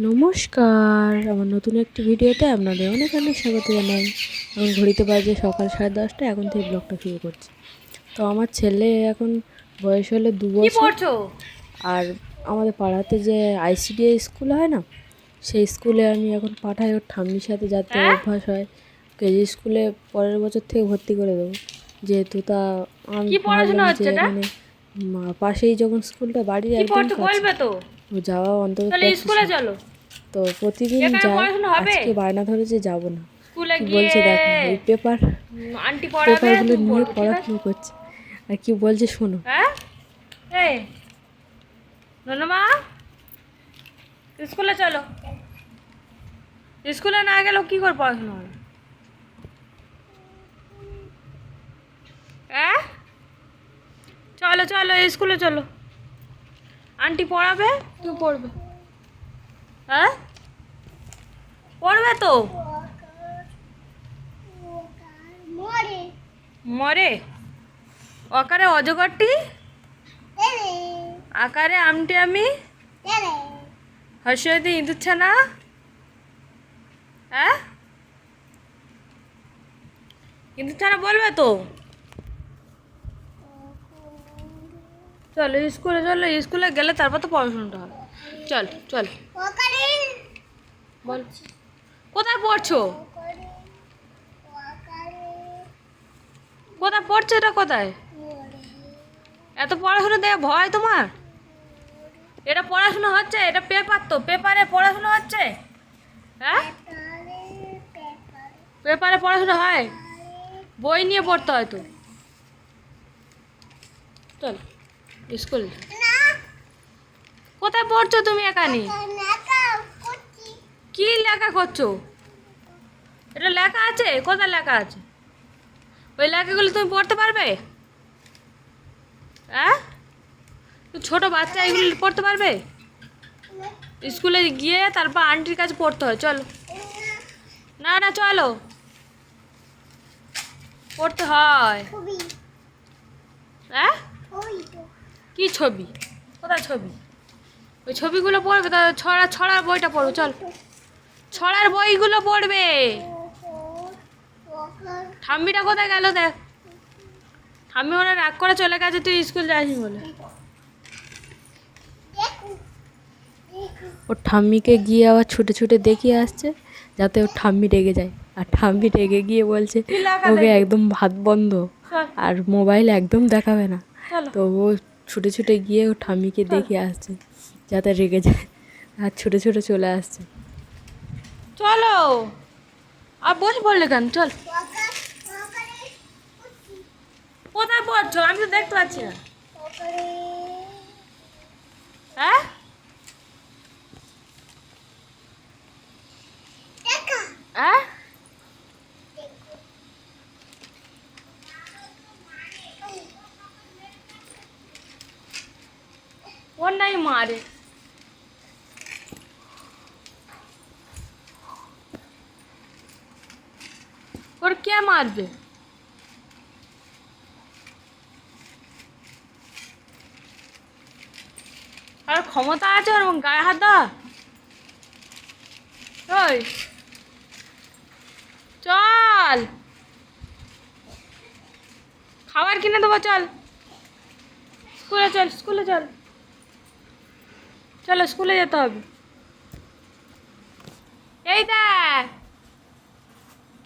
নমস্কার। আমার নতুন একটি ভিডিওতে আপনাদের অনেক অনেক স্বাগত জানাই। এখন ঘড়িতে বাজে সকাল সাড়ে দশটা এখন থেকে ব্লগটা শুরু করছি। তো আমার ছেলে এখন বয়স হলো দু বছর। আর আমাদের পাড়াতে যে আইসিডিএস স্কুল হয় না সেই স্কুলে আমি এখন পাঠাই। ওর ঠাম্মির সাথে যাতে হ্যাঁ? অভ্যাস হয়। কেজি স্কুলে পরের বছর থেকে ভর্তি করে দেবো। যেহেতু তা আমি? মানে পাশেই যখন স্কুলটা বাড়ির কি একদম কাছে। তো? ও যাওয়া অন্তত স্কুলে চলো। তো প্রতিদিন যাই? আজকে বায়না ধরে যে যাব না। স্কুলে কি গিয়ে বলছে দেখ এই পেপার আন্টি পড়াবে পেপারগুলো তুমি নিয়ে আছে? পড়াশুনো করছে? আর কি বলছে শোনো। হ্যাঁ? এই ননমা স্কুলে চলো। স্কুলে না গেলেও কি করে পড়াশোনা হবে? হ্যাঁ? চলো চলো স্কুলে চলো। আন্টি পড়াবে তুমি পড়বে। হ্যাঁ? পড়বে তো। মরে। অকারে অজগরটি? আকারে আমটি আমি? হর্ষয়তে ইঁদুর ছানা? হ্যাঁ? ইঁদুর ছানা বলবে তো? চলো, স্কুলে চলো, স্কুলে গেলে তারপর তো পড়াশোনাটা হবে। চল চল। বল কোথায় পড়ছো? কোথায় পড়ছো এটা কোথায়? এত পড়াশোনা দেয় ভয় তোমার? এটা পড়াশোনা হচ্ছে এটা পেপার তো পেপারে পড়াশোনা হচ্ছে? হ্যাঁ? পেপারে পড়াশোনা হয়? বই নিয়ে পড়তে হয় তো। চল স্কুল। কোথায় পড়ছো তুমি এখানে? কি লেখা করছ? এটা লেখা আছে? কোথায় লেখা আছে? ওই লেখাগুলো তুমি পড়তে পারবে? হ্যাঁ? ছোট বাচ্চা এগুলো পড়তে পারবে? স্কুলে গিয়ে তারপর আন্টির কাছে পড়তে হয় চলো। না না চলো। পড়তে হয়। হ্যাঁ? কি ছবি? কোথায় ছবি? ওই ছবিগুলো পড়বে তা ছড়া ছড়ার বইটা পড়ো চল। ছড়ার বইগুলো পড়বে। ঠাম্মিটা কোথায় গেল দেখ। ঠাম্মি ওরা রাগ করে চলে গেছে তুই স্কুল যাসনি বলে। ওর ঠাম্মিকে গিয়ে আবার ছুটে ছুটে দেখিয়ে আসছে যাতে ওর ঠাম্মি রেগে যায়। আর ঠাম্মি রেগে গিয়ে বলছে ওকে একদম ভাত বন্ধ আর মোবাইল একদম দেখাবে না। তো ও ছুটে ছুটে গিয়ে ওর ঠাম্মিকে দেখিয়ে আসছে যাতে রেগে যায়। আর ছুটে ছুটে চলে আসছে। চলো। আর বসে পড়লে কেন? চল। কোথায় পড়ছো আমি তো দেখতে পাচ্ছি না। হ্যাঁ? হ্যাঁ? নাই মারে। ওর কে মারবে? আর ক্ষমতা আছে ওর গায়ে হাত দেওয়া চল। খাবার কিনে দেবো, চল। স্কুলে চল স্কুলে চল। চলো স্কুলে যেতে হবে। এই দেখ।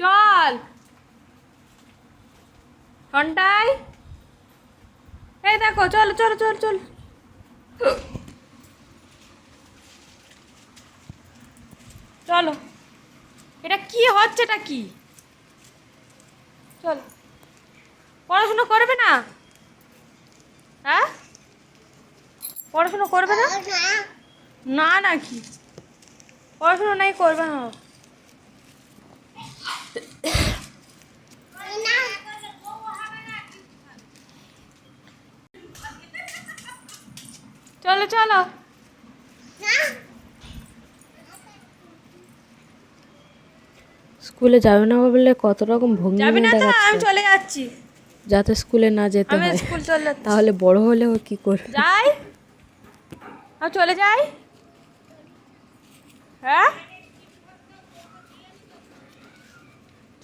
চল। ঘন্টায়? এই দেখো চল চল চল চল। চলো। এটা কি হচ্ছে এটা কি? চল। পড়াশুনো করবে না? হ্যাঁ? পড়াশুনো করবে না? না। না কি পড়াশুনো নাই করবে না। চলো চলো। স্কুলে যাবে না বললে কত রকম ভঙ্গি যাবি না তো? আমি চলে যাচ্ছি। যাতে স্কুলে না যেতে হয়। স্কুল চলে তাহলে বড় হলে ও কি করবে? যাই। আমি চলে যাই। হ্যাঁ?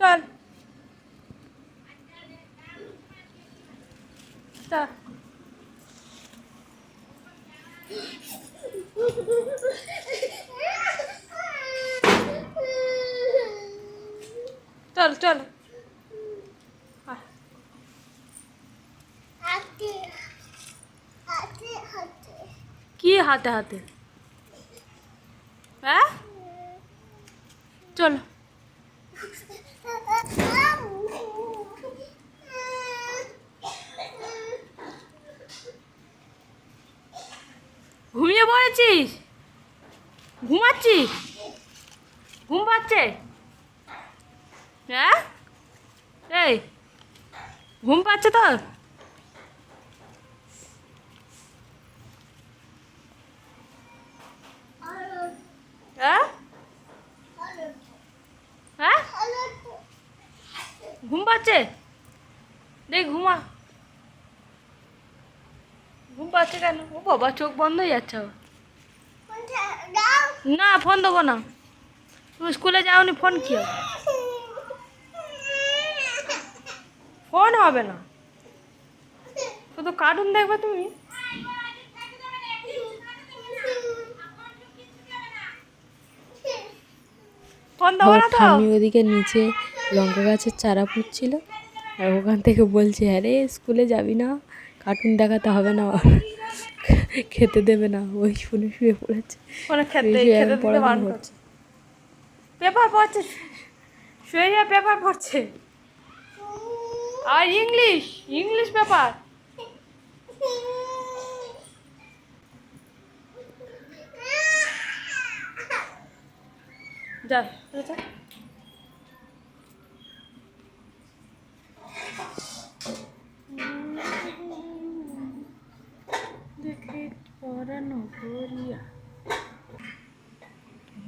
চল। চল চল চল আয়। কি হাতে হাতে হ্যাঁ চলো ঘুমিয়ে পড়েছিস? ঘুমাচ্ছিস? ঘুম পাচ্ছে? হ্যাঁ? এই, ঘুম পাচ্ছে তোর হ্যাঁ? হ্যাঁ? ঘুম পাচ্ছে? দেখ, ঘুমা। ঘুম পাচ্ছে কেন? ও বাবা চোখ বন্ধ হয়ে যাচ্ছে। না ফোন দেবো না। তুমি স্কুলে যাওনি ফোন কি হবে? ফোন হবে না। শুধু কার্টুন দেখবে তুমি? ফোন দেবো না তো। ঠাম্মি ওদিকে নিচে লঙ্কা গাছের চারা পুঁতছিল আর ওখান থেকে বলছে আরে স্কুলে যাবি না? কার্টুন দেখাতে হবে না। খেতে দেবে না। ওই শুনে শুয়ে পড়েছে। পেপার পড়ছে। শুয়ে শুয়ে পেপার পড়ছে। আর ইংলিশ ইংলিশ পেপার। যা তুই যা। দেখে পড়ানো করিয়া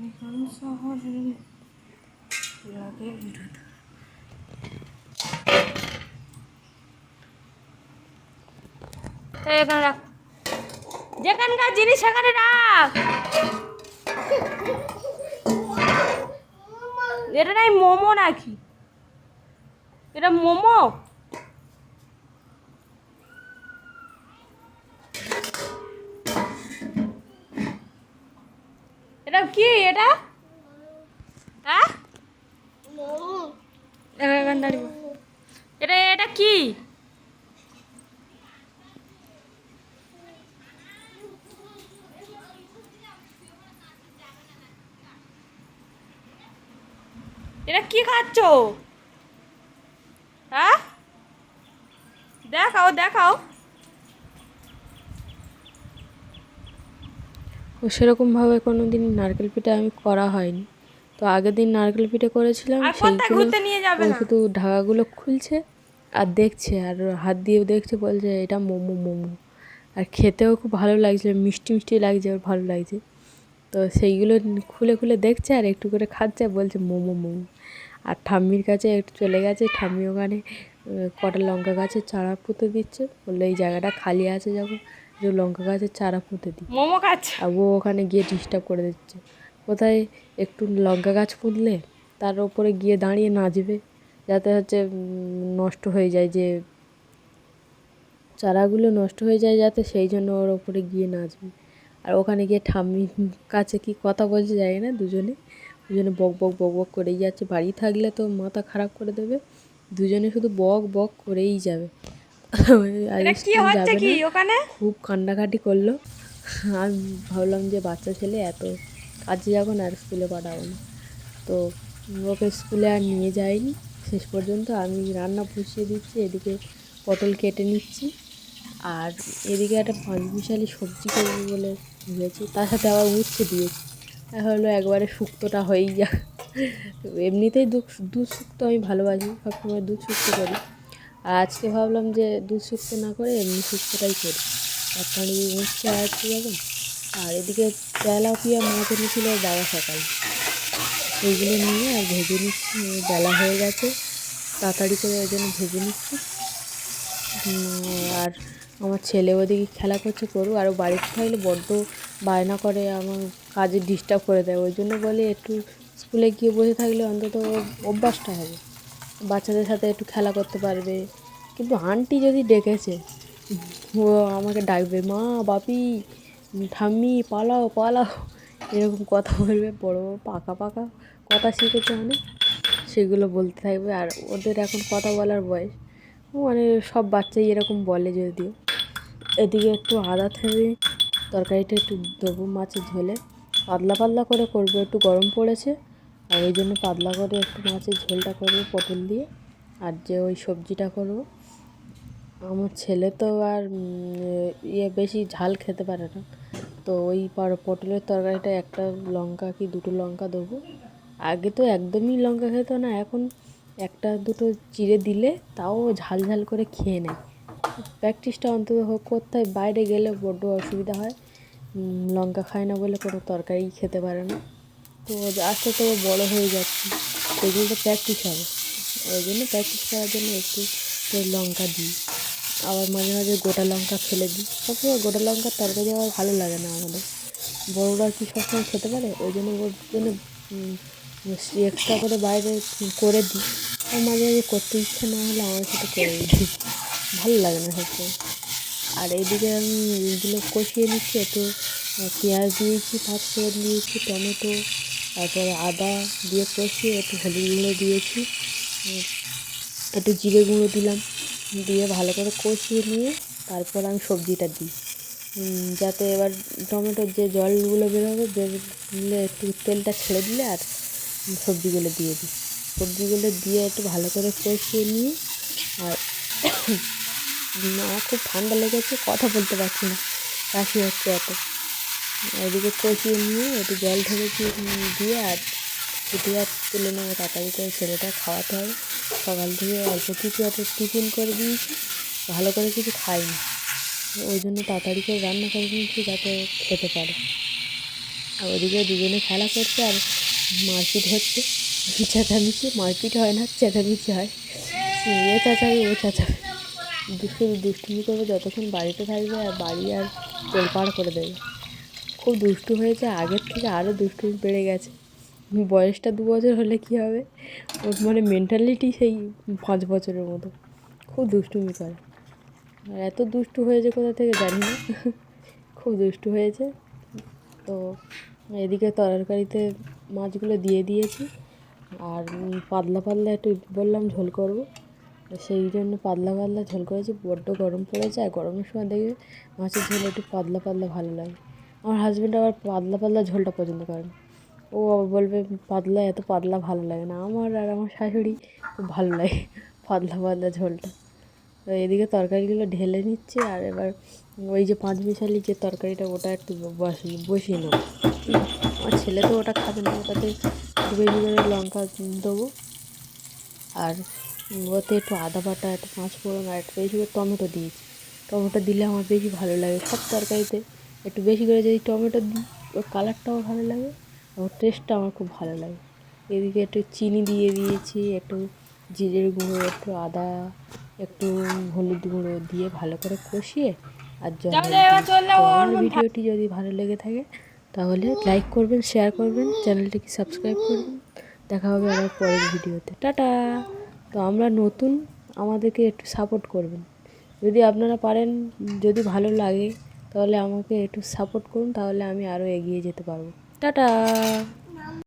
এখন শহরে লাগে বিরোধ এখানে রাখ। যেখানকার জিনিস সেখানে রাখ। এটা নাই মোমো নাকি? এটা মোমো? এটা কি এটা? হ্যাঁ। এটা এটা কি? এটা কি খাচ্ছ? হ্যাঁ? দেখাও দেখাও। ও সেরকমভাবে কোনো দিন নারকেল পিঠা আমি করা হয়নি। তো আগের দিন নারকেল পিঠে করেছিলাম সেইগুলো শুধু ঢাকাগুলো খুলছে আর দেখছে আর হাত দিয়ে দেখছে বলছে এটা মোমো মোমো। আর খেতেও খুব ভালো লাগছে মিষ্টি মিষ্টি লাগছে আর ভালো লাগছে। তো সেইগুলো খুলে খুলে দেখছে আর একটু করে খাচ্ছে বলছে মোমো মোমো। আর ঠাম্মির কাছে একটু চলে গেছে। ঠাম্মি ওখানে কটা লঙ্কা গাছের চারা পুঁতে দিচ্ছে। বলল এই জায়গাটা খালি আছে যখন যে লঙ্কা গাছের চারা পুঁতে দিই মোমো খাচ্ছে? আর ও ওখানে গিয়ে ডিস্টার্ব করে দিচ্ছে। কোথায় একটু লঙ্কা গাছ পুঁতলে তার ওপরে গিয়ে দাঁড়িয়ে নাচবে যাতে হচ্ছে নষ্ট হয়ে যায় যে চারাগুলো নষ্ট হয়ে যায় যাতে সেই জন্য ওর ওপরে গিয়ে নাচবে আর ওখানে গিয়ে ঠাম্মির কাছে কি কথা বলছে যায় না দুজনে। দুজনে বক বক বক বক করেই যাচ্ছে। বাড়ি থাকলে তো মাথা খারাপ করে দেবে। দুজনে শুধু বক বক করেই যাবে। না। খুব কান্নাকাটি করল। আমি ভাবলাম যে বাচ্চা ছেলে এত কাজে যাব না আর স্কুলে পাঠাবো না। তো ওকে স্কুলে আর নিয়ে যাইনি। শেষ পর্যন্ত আমি রান্না বসিয়ে দিচ্ছি এদিকে পটল কেটে নিচ্ছি। আর এদিকে একটা পাঁচ মিশালি সবজি করব বলে ভেবেছি তার সাথে আবার উচ্ছে দিয়েছি। হলো একবারে শুক্তোটা হয়েই যা। এমনিতেই দুধ দুধ শুক্তো আমি ভালোবাসি, সবসময় দুধ শুক্তো করি। আর আজকে ভাবলাম যে দুধ শুক্তো না করে এমনি শুক্তোটাই করি। একখানি উচ্ছে আছে যাবেন আর এদিকে তেলাপিয়া মাছ এনেছিল বাবা সকালে। সেইগুলো নিয়ে আর ভেজে নিচ্ছি, বেলা হয়ে গেছে। তাড়াতাড়ি করে ওই জন্য ভেজে নিচ্ছি। আর আমার ছেলে ওদিকে খেলা করছে, করুক। আর বাড়িতে থাকলে বড্ড বায়না করে আমার কাজে ডিস্টার্ব করে দেয়। ওই জন্য বলি একটু স্কুলে গিয়ে বসে থাকলে অন্তত অভ্যাসটা হবে। বাচ্চাদের সাথে একটু খেলা করতে পারবে। কিন্তু আন্টি যদি ডেকেছে, ও আমাকে ডাকবে, মা, বাপি, ঠাম্মি, পালাও পালাও। এরকম কথা বলবে, বড় বড় পাকা পাকা কথা শিখেছে অনেক। সেগুলো বলতে থাকবে। আর ওদের এখন কথা বলার বয়স। মানে সব বাচ্চাই এরকম বলে যদিও। এদিকে একটু আদা থেমে তরকারিটা একটু দেবো মাছের ঝোলে। পাতলা পাতলা করে করব, একটু গরম পড়েছে। আর ওই জন্য পাতলা করে একটু মাছের ঝোলটা করব পটল দিয়ে। আর যে ওই সবজিটা করব। আমার ছেলে তো আর ইয়ে বেশি ঝাল খেতে পারে না। তো ওই পটলের তরকারিটা একটা লঙ্কা কি দুটো লঙ্কা দেবো। আগে তো একদমই লঙ্কা খেত না, এখন একটা দুটো চিড়ে দিলে তাও ঝাল ঝাল করে খেয়ে নেয়। প্র্যাকটিসটা অন্তত হোক করতে হয় বাইরে গেলে বড্ড অসুবিধা হয়। লঙ্কা খায় না বলে কোনো তরকারি খেতে পারে না। তো আস্তে আস্তে বড়ো হয়ে যাচ্ছে। সেগুলো তো প্র্যাকটিস হবে। ওই জন্য প্র্যাকটিস করার জন্য একটু লঙ্কা দিই। আবার মাঝে মাঝে গোটা লঙ্কা ফেলে দিই। সবসময় গোটা লঙ্কার তরকারি আবার ভালো লাগে না আমাদের। বড়োরা কি সবসময় খেতে পারে? ওই জন্য ওর জন্য এক্সট্রা করে বাইরে করে দিই। আর মাঝে মাঝে করতে ইচ্ছে না হলে আমার সাথে করে দিই। ভালো লাগে না সবসময় আর এইদিকে আমি এইগুলো কষিয়ে নিচ্ছি একটু পেঁয়াজ দিয়েছি পাঁচ ফোড়ন দিয়েছি, টমেটো, তারপরে আদা দিয়ে কষিয়ে একটু হলুদ গুঁড়ো দিয়েছি। একটু জিরে গুঁড়ো দিলাম, দিয়ে ভালো করে কষিয়ে নিয়ে তারপর আমি সবজিটা দিই। যাতে এবার টমেটোর যে জলগুলো বেরোবে, বেরোলে একটু তেলটা ছেড়ে দিলে আর সবজিগুলো দিয়ে দিই। সবজিগুলো দিয়ে একটু ভালো করে কষিয়ে নিয়ে আর না, খুব ঠান্ডা লেগেছে, কথা বলতে পারছি না। কাশি হচ্ছে এত। এদিকে কষিয়ে নিয়ে, একটু জল ঢেলেছি দিয়ে আর ছুটি আর তুলে নেব তাড়াতাড়ি করে ছেলেটা খাওয়াতে হবে। সকাল থেকে অল্প কিছু একটা টিফিন করে দিয়েছি, ভালো করে কিছু খাইনি। ওই জন্য তাড়াতাড়ি করে রান্না করে নিয়েছি যাতে খেতে পারে। আর ওদিকে দুজনে খেলা করছে আর মারপিট হচ্ছে। চেঁচামেচি, মারপিট হয় না, চেঁচামেচি হয়। এ চেঁচাবে ও চেঁচাবে দুষ্টু দুষ্টুমি করবে যতক্ষণ বাড়িতে থাকবে আর বাড়ি আর তোলপাড় করে দেবে। খুব দুষ্টু হয়েছে, আগের থেকে আরও দুষ্টুমি বেড়ে গেছে। বয়সটা দু বছর হলে কী হবে? ওর মানে মেন্টালিটি সেই পাঁচ বছরের মতো। খুব দুষ্টুমি করে। আর এত দুষ্টু হয়েছে কোথা থেকে জানি না। খুব দুষ্টু হয়েছে। তো এদিকে তরকারিতে মাছগুলো দিয়ে দিয়েছি। আর পাতলা পাতলা একটু বললাম ঝোল করব। সেই জন্য পাতলা পাতলা ঝোল করেছি, বড্ড গরম পড়েছে আর গরমের সময় দেখবে মাছের ঝোল একটু পাতলা পাতলা ভালো লাগে। আমার হাজব্যান্ড আবার পাতলা পাতলা ঝোলটা পছন্দ করে না ও বলবে, পাতলা এত পাতলা ভালো লাগে না। আমার আর আমার শাশুড়ি খুব ভালো লাগে পাতলা পাতলা ঝোলটা। তো এদিকে তরকারিগুলো ঢেলে নিচ্ছে আর এবার ওই যে পাঁচ মিশালি যে তরকারিটা ওটা একটু বসিয়ে বসিয়ে নেব। আমার ছেলে তো ওটা খাবে না, ওটাতে করে লঙ্কা দেবো। আর ওতে একটু আদা বাটা একটু পাঁচ ফোড়ন আর একটু বেশি করে টমেটো দিয়েছি। টমেটো দিলে আমার বেশি ভালো লাগে। সব তরকারিতে একটু বেশি করে যদি টমেটো দিই ওর কালারটাও ভালো লাগে ওর টেস্টটা আমার খুব ভালো লাগে। এদিকে একটু চিনি দিয়ে দিয়েছি একটু জিরের গুঁড়ো একটু আদা একটু হলুদ গুঁড়ো দিয়ে ভালো করে কষিয়ে আর জল আমার ভিডিওটি যদি ভালো লেগে থাকে তাহলে লাইক করবেন শেয়ার করবেন চ্যানেলটিকে সাবস্ক্রাইব করবেন। দেখা হবে আবার পরের ভিডিওতে। টাটা! তো আমরা নতুন আমাদেরকে একটু সাপোর্ট করবেন। যদি আপনারা পারেন, যদি ভালো লাগে, তাহলে আমাকে একটু সাপোর্ট করুন, তাহলে আমি আরও এগিয়ে যেতে পারব। টাটা!